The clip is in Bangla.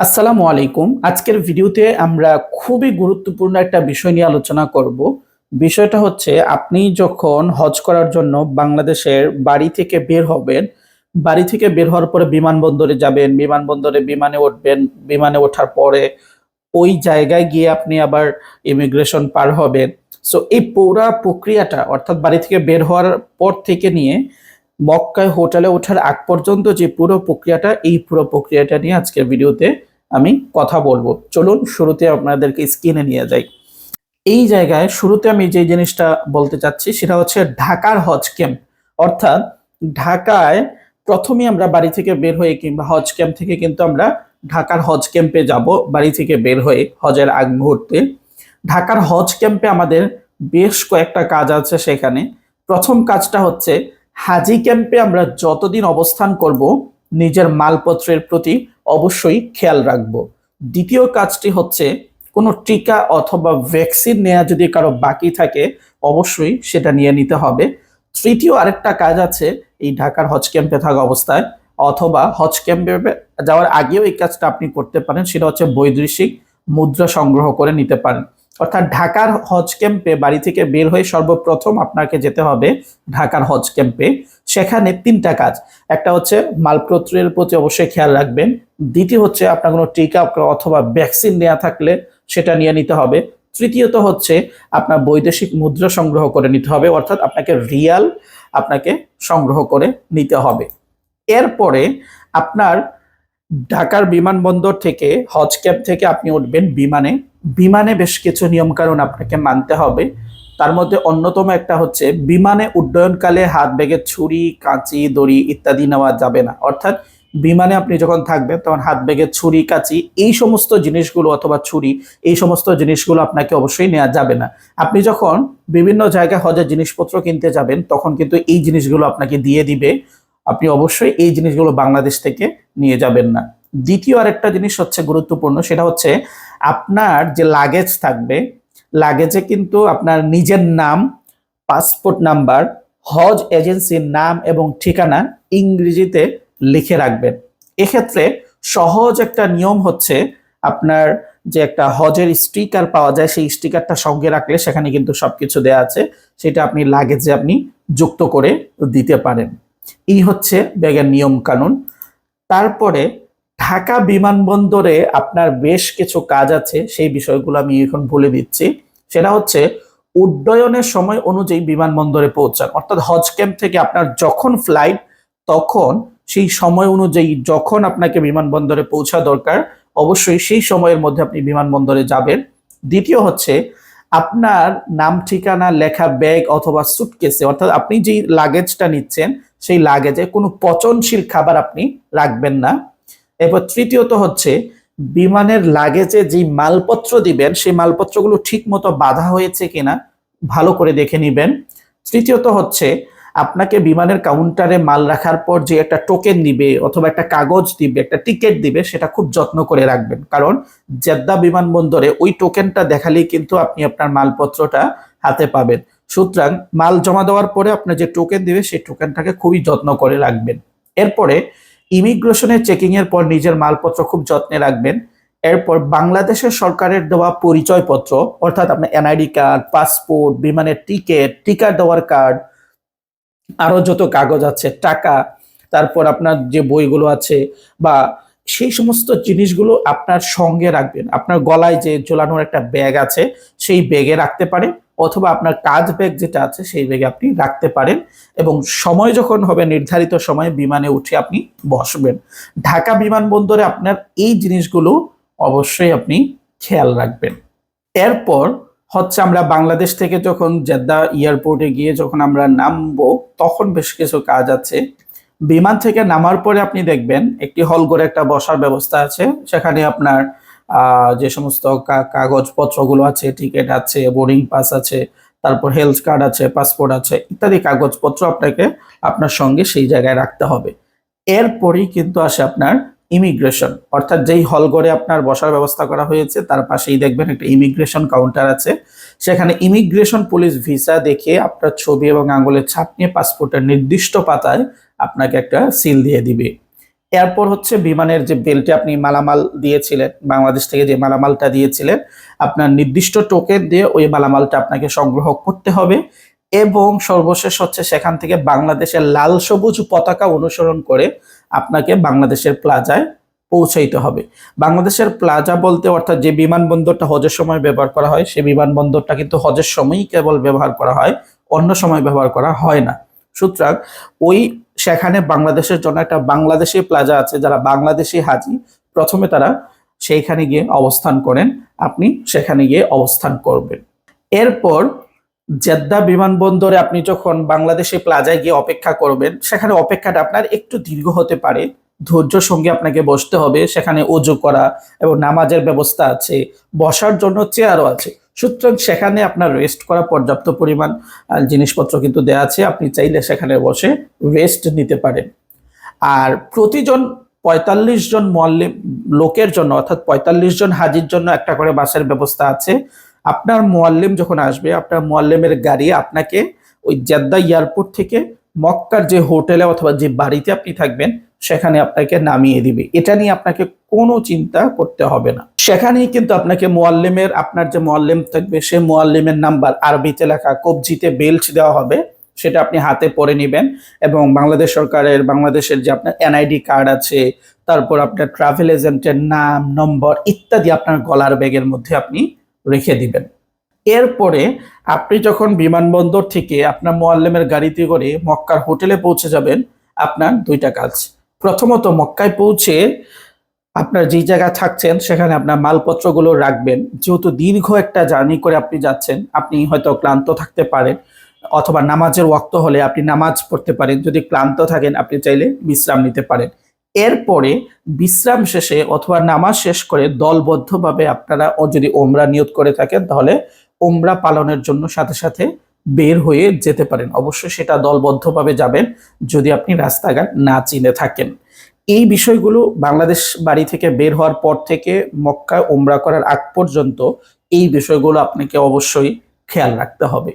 আসসালামু আলাইকুম। আজকের ভিডিওতে আমরা খুবই গুরুত্বপূর্ণ একটা বিষয় নিয়ে আলোচনা করব। বিষয়টা হচ্ছে, আপনি যখন হজ করার জন্য বাংলাদেশের বাড়ি থেকে বের হবেন, বাড়ি থেকে বের হওয়ার পরে বিমানবন্দরে যাবেন, বিমানবন্দরে বিমানে উঠবেন, বিমানে ওঠার পরে ওই জায়গায় গিয়ে আপনি আবার ইমিগ্রেশন পার হবেন। সো এই পুরা প্রক্রিয়াটা, অর্থাৎ বাড়ি থেকে বের হওয়ার পর থেকে নিয়ে মক্কায় হোটেলে ওঠার আগ পর্যন্ত যে পুরো প্রক্রিয়াটা, এই পুরো প্রক্রিয়াটা নিয়ে আজকের ভিডিওতে আমি কথা বলব। চলুন, শুরুতে আপনাদেরকে স্ক্রিনে নিয়ে যাই। এই জায়গায় শুরুতে আমি যে জিনিসটা বলতে চাচ্ছি, সেটা হচ্ছে ঢাকার হজ ক্যাম্প। অর্থাৎ ঢাকায় প্রথমে আমরা বাড়ি থেকে বের হয়ে কিংবা হজ ক্যাম্প থেকে কিন্তু আমরা ঢাকার হজ ক্যাম্পে যাব, বাড়ি থেকে বের হয়ে হজের আগ মুহূর্তে। ঢাকার হজ ক্যাম্পে আমাদের বেশ কয়েকটা কাজ আছে সেখানে। প্রথম কাজটা হচ্ছে হাজি ক্যাম্পে আমরা যতদিন অবস্থান করব নিজের মালপত্রের প্রতি অবশ্যই খেয়াল রাখব। দ্বিতীয় কাজটি হচ্ছে কোনো টিকা অথবা ভ্যাকসিন নেওয়া যদি কারও বাকি থাকে, অবশ্যই সেটা নিয়ে নিতে হবে। তৃতীয় আরেকটা কাজ আছে, এই ঢাকার হজ ক্যাম্পে থাকা অবস্থায় অথবা হজ ক্যাম্পে যাওয়ার আগেও এই কাজটা আপনি করতে পারেন, সেটা হচ্ছে বৈদেশিক মুদ্রা সংগ্রহ করে নিতে পারেন। অর্থাৎ ঢাকার হজ ক্যাম্পে বাড়ি থেকে বের হয়ে সর্বপ্রথম আপনাকে যেতে হবে ঢাকার হজ ক্যাম্পে। সেখানে তিনটা কাজ। একটা হচ্ছে মালপত্রের প্রতি অবশ্যই খেয়াল রাখবেন। দ্বিতীয় হচ্ছে আপনার কোনো টিকা অথবা ভ্যাকসিন নেওয়া থাকলে সেটা নিয়ে নিতে হবে। তৃতীয়ত হচ্ছে আপনার বৈদেশিক মুদ্রা সংগ্রহ করে নিতে হবে, অর্থাৎ আপনাকে রিয়াল আপনাকে সংগ্রহ করে নিতে হবে। এরপরে আপনার ঢাকার বিমানবন্দর থেকে হজ ক্যাম্প থেকে আপনি উঠবেন বিমানে। বিমানে বেশ কিছু নিয়মকানুন আপনাকে মানতে হবে। তার মধ্যে অন্যতম একটা হচ্ছে বিমানে উড্ডয়নকালে হাত ব্যাগের ছুরি, কাঁচি, দড়ি ইত্যাদি নেওয়া যাবে না। অর্থাৎ বিমানে আপনি যখন থাকবেন তখন হাত ব্যাগের ছুরি, কাঁচি এই সমস্ত জিনিসগুলো অথবা ছুরি এই সমস্ত জিনিসগুলো আপনাকে অবশ্যই নেওয়া যাবে না। আপনি যখন বিভিন্ন জায়গায় হজের জিনিসপত্র কিনতে যাবেন তখন কিন্তু এই জিনিসগুলো আপনাকে দিয়ে দিবে। আপনি অবশ্যই এই জিনিসগুলো বাংলাদেশ থেকে নিয়ে যাবেন না। দ্বিতীয় আরেকটা জিনিস হচ্ছে গুরুত্বপূর্ণ, সেটা হচ্ছে আপনার যে লাগেজ থাকবে লাগেজে কিন্তু আপনার নিজের নাম পাসপোর্ট নাম্বার হজ এজেন্সির নাম এবং ঠিকানা ইংরেজিতে লিখে রাখবেন। এক্ষেত্রে সহজ একটা নিয়ম হচ্ছে আপনার যে একটা হজের স্টিকার পাওয়া যায়, সেই স্টিকারটা সঙ্গে রাখলে সেখানে কিন্তু সবকিছু দেওয়া আছে, সেটা আপনি লাগেজে আপনি যুক্ত করে দিতে পারেন। এই হচ্ছে ব্যাগের নিয়ম কানুন তারপরে ঢাকা বিমানবন্দরে আপনার বেশ কিছু কাজ আছে, সেই বিষয়গুলো আমি এখন বলে দিচ্ছি। সেটা হচ্ছে উড্ডয়নের সময় অনুযায়ী বিমানবন্দরে পৌঁছান। অর্থাৎ হজ ক্যাম্প থেকে আপনার যখন ফ্লাইট, তখন সেই সময় অনুযায়ী যখন আপনাকে বিমানবন্দরে পৌঁছা দরকার, অবশ্যই সেই সময়ের মধ্যে আপনি বিমানবন্দরে যাবেন। দ্বিতীয় হচ্ছে আপনার নাম, ঠিকানা, লেখা ব্যাগ অথবা সুটকেসে অর্থাৎ আপনি যেই লাগেজটা নিচ্ছেন, সেই লাগেজে কোনো পচনশীল খাবার আপনি রাখবেন না। এরপর তৃতীয়ত হচ্ছে, বিমানের লাগেজে যে মালপত্র দিবেন, সেই মালপত্রগুলো ঠিক মতো বাধা হয়েছে কিনা, ভালো করে দেখে নেবেন। তৃতীয়ত হচ্ছে আপনাকে বিমানের কাউন্টারে মাল রাখার পর যে একটা টোকেন দিবে অথবা একটা কাগজ দিবে, একটা টিকিট দিবে, সেটা খুব যত্ন করে রাখবেন। কারণ জেদ্দা বিমানবন্দরে ওই টোকেনটা দেখালেই কিন্তু আপনি আপনার মালপত্রটা হাতে পাবেন। সুতরাং মাল জমা দেওয়ার পরে আপনার যে টোকেন দিবে, সেই টোকেনটাকে খুবই যত্ন করে রাখবেন। এরপরে ইমিগ্রেশনের চেকিং এর পর নিজের মালপত্র খুব যত্নে রাখবেন। এরপর বাংলাদেশের সরকারের দেওয়া পরিচয়পত্র, অর্থাৎ আপনার এনআইডি কার্ড পাসপোর্ট বিমানের টিকিট টিকা দেওয়ার কার্ড আরও যত কাগজ আছে, টাকা, তারপর আপনার যে বইগুলো আছে বা সেই সমস্ত জিনিসগুলো আপনার সঙ্গে রাখবেন। আপনার গলায় যে ঝোলানোর একটা ব্যাগ আছে, সেই ব্যাগে রাখতে পারেন অথবা আপনার কাজ ব্যাগ যেটা আছে, সেই ব্যাগে আপনি রাখতে পারেন এবং সময় যখন হবে, নির্ধারিত সময়ে বিমানে উঠে আপনি বসবেন। ঢাকা বিমানবন্দরে আপনার এই জিনিসগুলো অবশ্যই আপনি খেয়াল রাখবেন। এরপর হচ্ছে আমরা বাংলাদেশ থেকে যখন জেদ্দা এয়ারপোর্টে গিয়ে যখন আমরা নামবো, তখন বেশ কিছু কাজ আছে। বিমান থেকে নামার পরে আপনি দেখবেন একটি হল করে একটা বসার ব্যবস্থা আছে। সেখানে আপনার যে সমস্ত কাগজপত্রগুলো আছে, টিকিট আছে, বোর্ডিং পাস আছে, তারপর হেলথ কার্ড আছে, পাসপোর্ট আছে, ইত্যাদি কাগজপত্র আপনাকে আপনার সঙ্গে সেই জায়গায় রাখতে হবে। এরপরেই কিন্তু আসে আপনার ইমিগ্রেশন। অর্থাৎ যেই হল ঘরে আপনার বসার ব্যবস্থা করা হয়েছে, তার পাশেই দেখবেন একটা ইমিগ্রেশন কাউন্টার আছে। সেখানে ইমিগ্রেশন পুলিশ ভিসা দেখে আপনার ছবি এবং আঙুলের ছাপ নিয়ে পাসপোর্টের নির্দিষ্ট পাতায় আপনাকে একটা সিল দিয়ে দিবে। এরপর হচ্ছে বিমানের যে বেল্টে আপনি মালামাল দিয়েছিলেন, বাংলাদেশ থেকে যে মালামালটা দিয়েছিলেন, আপনার নির্দিষ্ট টোকেন দিয়ে ওই মালামালটা আপনাকে সংগ্রহ করতে হবে। এবং সর্বশেষ হচ্ছে সেখান থেকে বাংলাদেশের লাল সবুজ পতাকা অনুসরণ করে আপনাকে বাংলাদেশের প্লাজায় পৌঁছাইতে হবে। বাংলাদেশের প্লাজা বলতে অর্থাৎ যে বিমানবন্দরটা হজের সময় ব্যবহার করা হয় সেই বিমানবন্দরটা কিন্তু হজের সময়ই কেবল ব্যবহার করা হয়, অন্য সময় ব্যবহার করা হয় না। সুতরাং ওই সেখানে বাংলাদেশের জন্য একটা বাংলাদেশি প্লাজা আছে, যারা বাংলাদেশি হাজি, প্রথমে তারা সেইখানে গিয়ে অবস্থান করেন, আপনি সেখানে গিয়ে অবস্থান করবেন। এরপর জেদ্দা বিমানবন্দরে আপনি যখন বাংলাদেশে প্লাজায় গিয়ে অপেক্ষা করবেন, সেখানে অপেক্ষাটা আপনার একটু দীর্ঘ হতে পারে। ধৈর্য সঙ্গে আপনাকে বসতে হবে, সেখানে অজু করা এবং নামাজের ব্যবস্থা আছে, বসার জন্য চেয়ারও আছে। সুতরাং সেখানে আপনার রেস্ট করা পর্যাপ্ত পরিমাণ জিনিসপত্র কিন্তু দেওয়া আছে, আপনি চাইলে সেখানে বসে রেস্ট নিতে পারেন। আর প্রতিজন পঁয়তাল্লিশ জন মোয়াল্লিম লোকের জন্য, অর্থাৎ পঁয়তাল্লিশ জন হাজির জন্য একটা করে বাসের ব্যবস্থা আছে। আপনার মোয়াল্লেম যখন আসবে, আপনার মোয়াল্লেমের গাড়ি আপনাকে ওই জেদ্দা এয়ারপোর্ট থেকে মক্কার যে হোটেলে অথবা যে বাড়িতে আপনি থাকবেন, সেখানে আপনাকে নামিয়ে দিবে। এটা নিয়ে আপনাকে কোনো চিন্তা করতে হবে না। সেখানেই কিন্তু আপনাকে মোয়াল্লেমের, আপনার যে মোয়াল্লিম থাকবে, সে মোয়াল্লেমের নাম্বার আরবিতে লেখা, কবজিতে বেল্ট দেওয়া হবে, সেটা আপনি হাতে পরে নেবেন এবং বাংলাদেশ সরকারের, বাংলাদেশের যে আপনার এনআইডি কার্ড আছে, তারপর আপনার ট্রাভেল এজেন্টের নাম, নম্বর ইত্যাদি আপনার গলার ব্যাগের মধ্যে আপনি রেখে দিবেন। এরপরে আপনি যখন বিমানবন্দর থেকে আপনার মোয়াল্লেমের গাড়িতে করে মক্কার হোটেলে পৌঁছে যাবেন, আপনার দুইটা কাজ। প্রথমত মক্কায় পৌঁছে আপনার যেই জায়গায় থাকছেন, সেখানে আপনার মালপত্রগুলো রাখবেন। যেহেতু দীর্ঘ একটা জার্নি করে আপনি যাচ্ছেন, আপনি হয়তো ক্লান্ত থাকতে পারেন, অথবা নামাজের ওয়াক্ত হলে আপনি নামাজ পড়তে পারেন। যদি ক্লান্ত থাকেন, আপনি চাইলে বিশ্রাম নিতে পারেন। এরপরে বিশ্রাম শেষে অথবা নামাজ শেষ করে দলবদ্ধভাবে আপনারা যদি ওমরা নিয়ত করে থাকেন, তাহলে ওমরা পালনের জন্য সাথে সাথে বের হয়ে যেতে পারেন। অবশ্যই সেটা দলবদ্ধভাবে যাবেন যদি আপনি রাস্তাঘাট না চিনে থাকেন। এই বিষয়গুলো বাংলাদেশ বাড়ি থেকে বের হওয়ার পর থেকে মক্কায় ওমরা করার আগ পর্যন্ত এই বিষয়গুলো আপনাকে অবশ্যই খেয়াল রাখতে হবে।